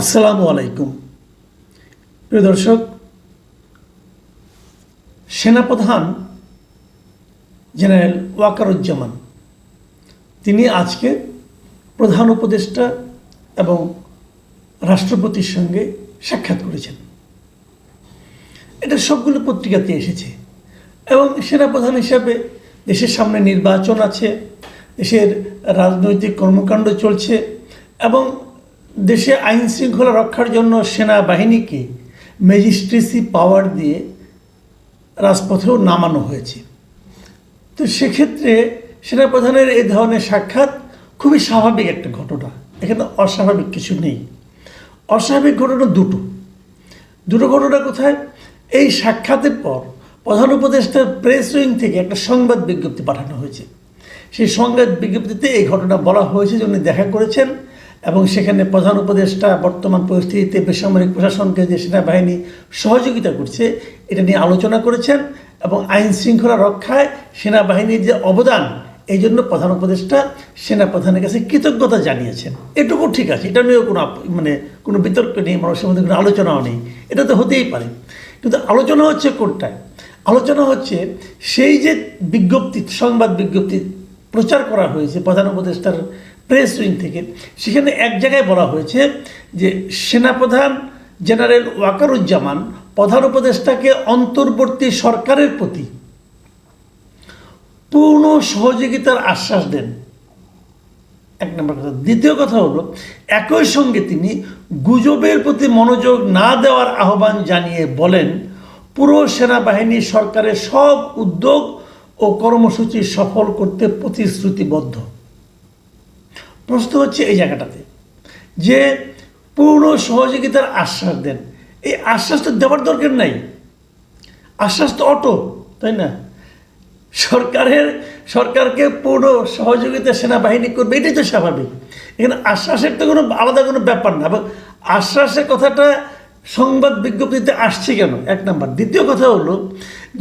আসসালামু আলাইকুম। প্রিয় দর্শক, সেনাপ্রধান জেনারেল ওয়াকারুজ্জামান, তিনি আজকে প্রধান উপদেষ্টা এবং রাষ্ট্রপতির সঙ্গে সাক্ষাৎ করেছেন। এটা সবগুলো পত্রিকাতে এসেছে এবং সেনাপ্রধান হিসাবে দেশের সামনে নির্বাচন আছে, দেশের রাজনৈতিক কর্মকাণ্ড চলছে এবং দেশে আইন শৃঙ্খলা রক্ষার জন্য সেনাবাহিনীকে ম্যাজিস্ট্রেসি পাওয়ার দিয়ে রাজপথেও নামানো হয়েছে। তো সেক্ষেত্রে সেনাপ্রধানের এই ধরনের সাক্ষাৎ খুবই স্বাভাবিক একটা ঘটনা। এখানে অস্বাভাবিক কিছু নেই। অস্বাভাবিক ঘটনা দুটো। দুটো ঘটনা কোথায়? এই সাক্ষাতের পর প্রধান উপদেষ্টার প্রেস উইং থেকে একটা সংবাদ বিজ্ঞপ্তি পাঠানো হয়েছে। সেই সংবাদ বিজ্ঞপ্তিতে এই ঘটনা বলা হয়েছে যে উনি দেখা করেছেন এবং সেখানে প্রধান উপদেষ্টা বর্তমান পরিস্থিতিতে বেসামরিক প্রশাসনকে যে সেনাবাহিনী সহযোগিতা করছে, এটা নিয়ে আলোচনা করেছেন এবং আইন শৃঙ্খলা রক্ষায় সেনাবাহিনীর যে অবদান, এই জন্য প্রধান উপদেষ্টা সেনাপ্রধানের কাছে কৃতজ্ঞতা জানিয়েছেন। এটুকু ঠিক আছে, এটা নিয়েও কোনো মানে কোনো বিতর্ক নেই, মানুষের মধ্যে কোনো আলোচনাও নেই, এটা তো হতেই পারে। কিন্তু আলোচনা হচ্ছে কোনটায়? আলোচনা হচ্ছে সেই যে বিজ্ঞপ্তি, সংবাদ বিজ্ঞপ্তি প্রচার করা হয়েছে প্রধান উপদেষ্টার প্রেস উইং থেকে। সেখানে এক জায়গায় বলা হয়েছে যে সেনাপ্রধান জেনারেল ওয়াকারুজ্জামান প্রধান উপদেষ্টাকে অন্তর্বর্তী সরকারের প্রতি পূর্ণ সহযোগিতার আশ্বাস দেন। এক নম্বর কথা। দ্বিতীয় কথা হলো, একই সঙ্গে তিনি গুজবের প্রতি মনোযোগ না দেওয়ার আহ্বান জানিয়ে বলেন, পুরো সেনাবাহিনী সরকারের সব উদ্যোগ ও কর্মসূচি সফল করতে প্রতিশ্রুতিবদ্ধ। প্রশ্ন হচ্ছে এই জায়গাটাতে, যে পূর্ণ সহযোগিতার আশ্বাস দেন। এই আশ্বাস তো দেওয়ার দরকার নাই। আশ্বাস তো অটো, তাই না? সরকারের, সরকারকে পূর্ণ সহযোগিতা সেনাবাহিনী করবে, এটাই তো স্বাভাবিক। এখানে আশ্বাসের তো কোনো আলাদা কোনো ব্যাপার না, এবং আশ্বাসের কথাটা সংবাদ বিজ্ঞপ্তিতে আসছে কেন? এক নাম্বার। দ্বিতীয় কথা হলো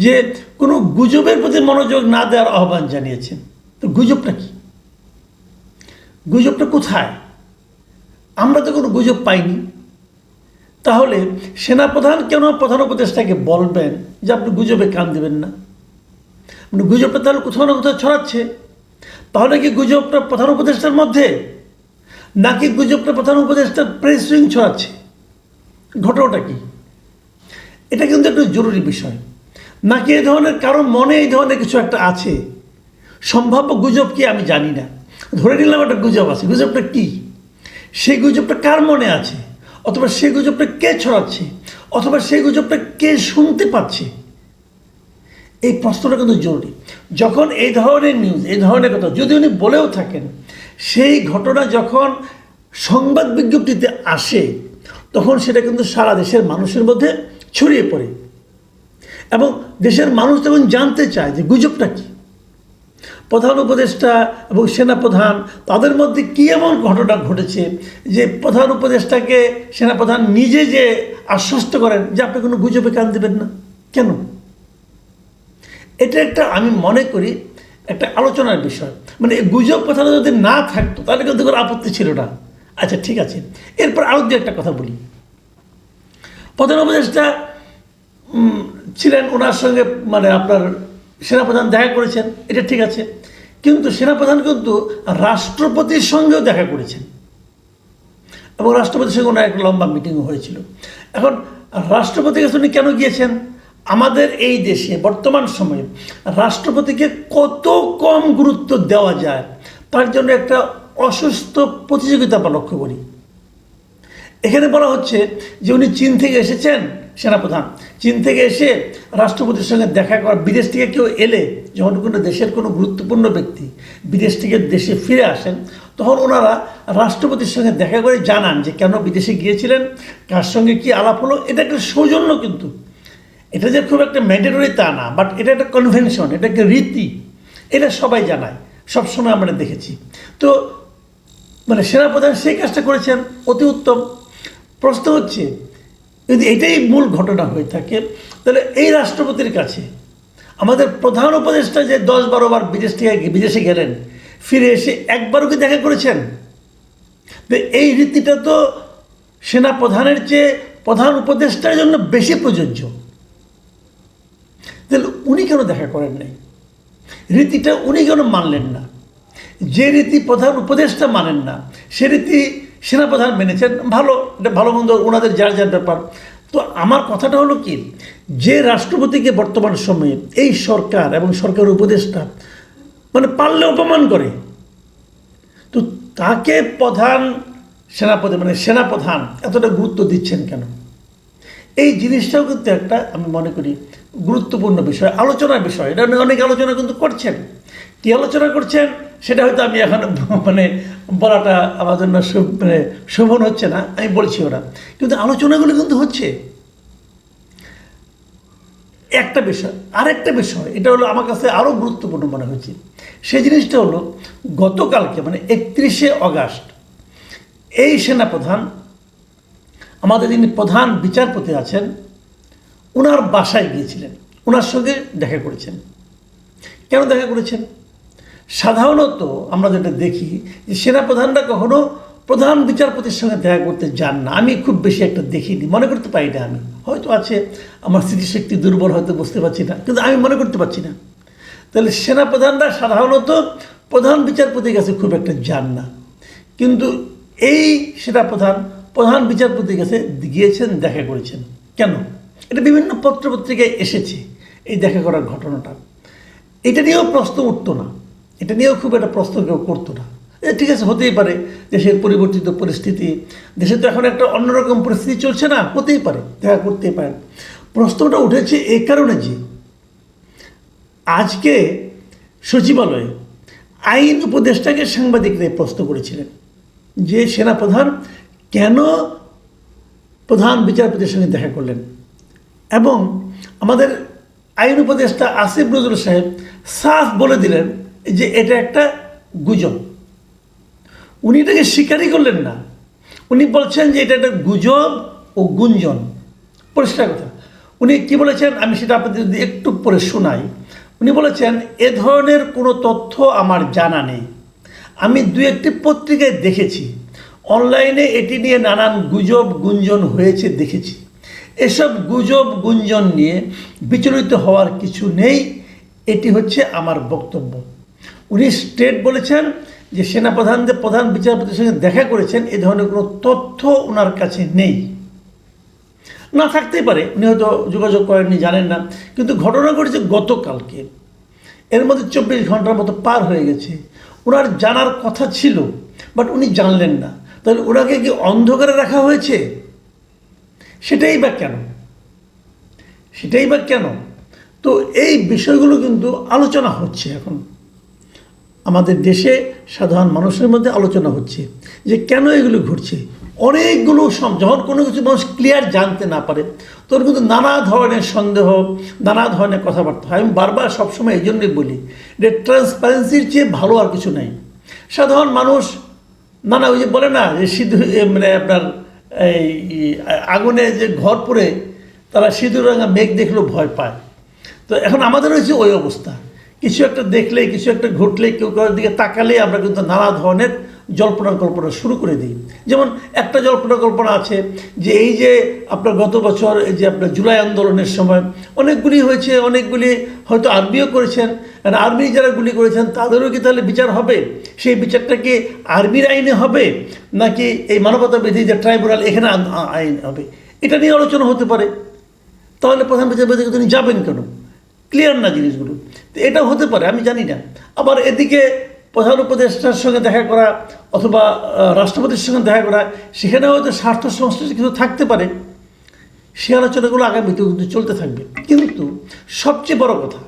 যে কোনো গুজবের প্রতি মনোযোগ না দেওয়ার আহ্বান জানিয়েছেন। তো গুজবটা কি? গুজবটা কোথায়? আমরা তো কোনো গুজব পাইনি। তাহলে সেনাপ্রধান কেন প্রধান উপদেষ্টাকে বলবেন যে আপনি গুজবে কান দেবেন না? মানে গুজবটা তাহলে কোথাও না কোথাও ছড়াচ্ছে। তাহলে কি গুজবটা প্রধান উপদেষ্টার মধ্যে? নাকি গুজবটা প্রধান উপদেষ্টার প্রেস উইং ছড়াচ্ছে? ঘটনাটা কি? এটা কিন্তু একটু জরুরি বিষয়। নাকি এই ধরনের, কারও মনে এই ধরনের কিছু একটা আছে? সম্ভাব্য গুজব কি আমি জানি না। ধরে নিলাম একটা গুজব আছে। গুজবটা কি? সেই গুজবটা কার মনে আছে? অথবা সেই গুজবটা কে ছড়াচ্ছে? অথবা সেই গুজবটা কে শুনতে পাচ্ছে? এই প্রশ্নটা কিন্তু জরুরি। যখন এই ধরনের নিউজ এই ধরনের কথা, যদি উনি বলেও থাকেন, সেই ঘটনা যখন সংবাদ বিজ্ঞপ্তিতে আসে, তখন সেটা কিন্তু সারা দেশের মানুষের মধ্যে ছড়িয়ে পড়ে। এবং দেশের মানুষ তখন জানতে চায় যে গুজবটা কী। প্রধান উপদেষ্টা এবং সেনাপ্রধান, তাদের মধ্যে কী এমন ঘটনা ঘটেছে যে প্রধান উপদেষ্টাকে সেনাপ্রধান নিজে যে আশ্বস্ত করেন যে আপনি কোনো গুজবে কান দেবেন না? কেন? এটা একটা আমি মনে করি একটা আলোচনার বিষয়। মানে গুজব কথাটা যদি না থাকতো, তাহলে কিন্তু কোনো আপত্তি ছিল না। আচ্ছা ঠিক আছে। এরপর আরও দু একটা কথা বলি। প্রধান উপদেষ্টা ছিলেন ওনার সঙ্গে মানে আপনার সেনাপ্রধান দেখা করেছেন, এটা ঠিক আছে। কিন্তু সেনাপ্রধান কিন্তু রাষ্ট্রপতির সঙ্গেও দেখা করেছেন। এবং রাষ্ট্রপতির সঙ্গে ওনার একটা লম্বা মিটিংও হয়েছিল। এখন রাষ্ট্রপতির কাছে উনি কেন গিয়েছেন? আমাদের এই দেশে, বর্তমান সময়ে রাষ্ট্রপতিকে কত কম গুরুত্ব দেওয়া যায়, তার জন্য একটা অসুস্থ প্রতিযোগিতা আমরা লক্ষ্য করি। এখানে বলা হচ্ছে যে উনি চীন থেকে এসেছেন সেনাপ্রধান। চীন থেকে এসে রাষ্ট্রপতির সঙ্গে দেখা করা, বিদেশ থেকে কেউ এলে যখন কোনো দেশের কোনো গুরুত্বপূর্ণ ব্যক্তি বিদেশ থেকে দেশে ফিরে আসেন, তখন ওনারা রাষ্ট্রপতির সঙ্গে দেখা করে জানান যে কেন বিদেশে গিয়েছিলেন, কার সঙ্গে কি আলাপ হলো। এটা একটা সৌজন্য কিন্তু। এটা যে খুব একটা ম্যান্ডেটরি তা না বাট এটা একটা কনভেনশন এটা একটা রীতি। এটা সবাই জানায় সবসময় আমরা দেখেছি। তো মানে সেনাপ্রধান সেই কাজটা করেছেন, অতি উত্তম। প্রশ্ন হচ্ছে যদি এটাই মূল ঘটনা হয়ে থাকে, তাহলে এই রাষ্ট্রপতির কাছে আমাদের প্রধান উপদেষ্টা যে দশ বারো বার বিদেশ থেকে বিদেশে গেলেন, ফিরে এসে একবারও কি দেখা করেছেন? এই রীতিটা তো সেনা প্রধানের চেয়ে প্রধান উপদেষ্টার জন্য বেশি প্রযোজ্য। তাহলে উনি কেন দেখা করেন নাই? রীতিটা উনি কেন মানলেন না? যে রীতি প্রধান উপদেষ্টা মানেন না, সে রীতি সেনাপ্রধান মেনেছেন, ভালো, এটা ভালো মন্দ, ওনাদের যার যার ব্যাপার। তো আমার কথাটা হলো কি, যে রাষ্ট্রপতিকে বর্তমান সময়ে এই সরকার এবং সরকার উপদেষ্টা মানে পারলে অপমান করে, তো তাকে প্রধান সেনাপতি মানে সেনাপ্রধান এতটা গুরুত্ব দিচ্ছেন কেন? এই জিনিসটাও কিন্তু একটা, আমি মনে করি, গুরুত্বপূর্ণ বিষয়, আলোচনার বিষয়। এটা নিয়ে অনেক আলোচনা কিন্তু করছেন। কী আলোচনা করছেন? সেটা হয়তো আমি এখন মানে বলাটা আমার জন্য মানে শোভন হচ্ছে না, আমি বলছি ওরা কিন্তু আলোচনাগুলো কিন্তু হচ্ছে। একটা বিষয়, আরেকটা বিষয়, এটা হলো আমার কাছে আরও গুরুত্বপূর্ণ মনে হয়েছে সেই জিনিসটা হলো, গতকালকে মানে একত্রিশে অগাস্ট, এই সেনাপ্রধান, আমাদের যিনি প্রধান বিচারপতি আছেন ওনার বাসায় গিয়েছিলেন। ওনার সঙ্গে দেখা করেছেন। কেন দেখা করেছেন? সাধারণত আমরা যেটা দেখি যে সেনাপ্রধানরা কখনো প্রধান বিচারপতির সঙ্গে দেখা করতে যান না। আমি খুব বেশি একটা দেখিনি, মনে করতে পারি না আমি। হয়তো আছে, আমার স্মৃতিশক্তি দুর্বল, হয়তো বুঝতে পারছি না, কিন্তু আমি মনে করতে পারছি না। তাহলে সেনাপ্রধানরা সাধারণত প্রধান বিচারপতির কাছে খুব একটা যান না। কিন্তু এই সেনাপ্রধান প্রধান বিচারপতির কাছে গিয়েছেন, দেখা করেছেন। কেন? এটা বিভিন্ন পত্রপত্রিকায় এসেছে এই দেখা করার ঘটনাটা। এটা নিয়েও প্রশ্ন উঠতো না। এটা নিয়েও খুব একটা প্রশ্ন কেউ করতো না। এ ঠিক আছে, হতেই পারে দেশের পরিবর্তিত পরিস্থিতি। দেশে তো এখন একটা অন্যরকম পরিস্থিতি চলছে না, হতেই পারে, দেখা করতেই পারেন। প্রশ্নটা উঠেছে এই কারণে যে আজকে সচিবালয়ে আইন উপদেষ্টাকে সাংবাদিকরা প্রশ্ন করেছিলেন যে সেনাপ্রধান কেন প্রধান বিচারপতির সঙ্গে দেখা করলেন? এবং আমাদের আইন উপদেষ্টা আসিফ নজরুল সাহেব সাফ বলে দিলেন যে এটা একটা গুজব। উনি এটাকে স্বীকারই করলেন না। উনি বলছেন যে এটা একটা গুজব ও গুঞ্জন। পরিষ্কার কথা। উনি কি বলেছেন? আমি সেটা আপনাদের যদি একটু পরে শোনাই। উনি বলেছেন, এ ধরনের কোনো তথ্য আমার জানা নেই। আমি দু একটি পত্রিকায় দেখেছি। অনলাইনে এটি নিয়ে নানান গুজব গুঞ্জন হয়েছে দেখেছি। এসব গুজব গুঞ্জন নিয়ে বিচলিত হওয়ার কিছু নেই। এটি হচ্ছে আমার বক্তব্য। উনি স্টেট বলেছেন যে সেনাপ্রধানদের প্রধান বিচারপতির সঙ্গে দেখা করেছেন, এ ধরনের কোনো তথ্য ওনার কাছে নেই। না থাকতেই পারে, উনি হয়তো যোগাযোগ করেননি, জানেন না। কিন্তু ঘটনা ঘটেছে গতকালকে। এর মধ্যে চব্বিশ ঘণ্টার মতো পার হয়ে গেছে। ওনার জানার কথা ছিল, বাট উনি জানলেন না। তাহলে ওনাকে কি অন্ধকারে রাখা হয়েছে? সেটাই বা কেন? সেটাই বা কেন? তো এই বিষয়গুলো কিন্তু আলোচনা হচ্ছে এখন। আমাদের দেশে সাধারণ মানুষের মধ্যে আলোচনা হচ্ছে যে কেন এগুলো ঘটছে? অনেকগুলো যখন কোনো কিছু মানুষ ক্লিয়ার জানতে না পারে, তখন কিন্তু নানা ধরনের সন্দেহ, নানা ধরনের কথাবার্তা হয়। আমি বারবার সবসময় এই জন্যই বলি যে ট্রান্সপারেন্সির চেয়ে ভালো আর কিছু নেই। সাধারণ মানুষ নানা ওই যে বলে না যে সিঁদুর মানে আপনার এই আগুনে যে ঘর পড়ে, তারা সিঁদুর রাঙা মেঘ দেখলেও ভয় পায়। তো এখন আমাদের হয়েছে ওই অবস্থা। কিছু একটা দেখলে কিছু একটা ঘটলে কেউ কারোর দিকে তাকালে আমরা কিন্তু নানা ধরনের জল্পনা কল্পনা শুরু করে দিই। যেমন একটা জল্পনা কল্পনা আছে যে এই যে আপনার গত বছর এই যে আপনার জুলাই আন্দোলনের সময় অনেকগুলি হয়েছে, অনেকগুলি হয়তো আর্মিও করেছেন, আর আর্মি যারা গুলি করেছেন তাদেরও কি তাহলে বিচার হবে? সেই বিচারটা কি আর্মির আইনে হবে? নাকি এই মানবতা বিধি যে ট্রাইব্যুনাল এখানে আইন হবে? এটা নিয়ে আলোচনা হতে পারে। তাহলে প্রধান বিচারপতি তিনি যাবেন কেন? ক্লিয়ার না জিনিসগুলো। তো এটাও হতে পারে, আমি জানি না। আবার এদিকে প্রধান উপদেষ্টার সঙ্গে দেখা করা অথবা রাষ্ট্রপতির সঙ্গে দেখা করা, সেখানে হয়তো স্বার্থ সংশ্লিষ্ট কিছু থাকতে পারে। সে আলোচনাগুলো আগামীতেও কিন্তু চলতে থাকবে। কিন্তু সবচেয়ে বড় কথা,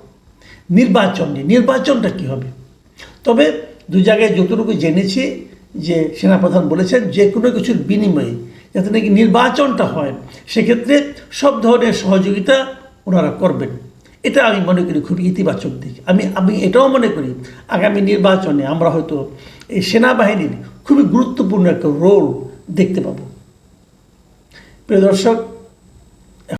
নির্বাচন নিয়ে। নির্বাচনটা কী হবে? তবে দু জায়গায় যতটুকু জেনেছি যে সেনাপ্রধান বলেছেন, যে কোনো কিছুর বিনিময়ে যাতে নাকি নির্বাচনটা হয়, সেক্ষেত্রে সব ধরনের সহযোগিতা ওনারা করবেন। এটা আমি মনে করি খুবই ইতিবাচক দিক। আমি আমি এটাও মনে করি, আগামী নির্বাচনে আমরা হয়তো এই সেনাবাহিনীর খুবই গুরুত্বপূর্ণ একটা রোল দেখতে পাব। প্রিয় দর্শক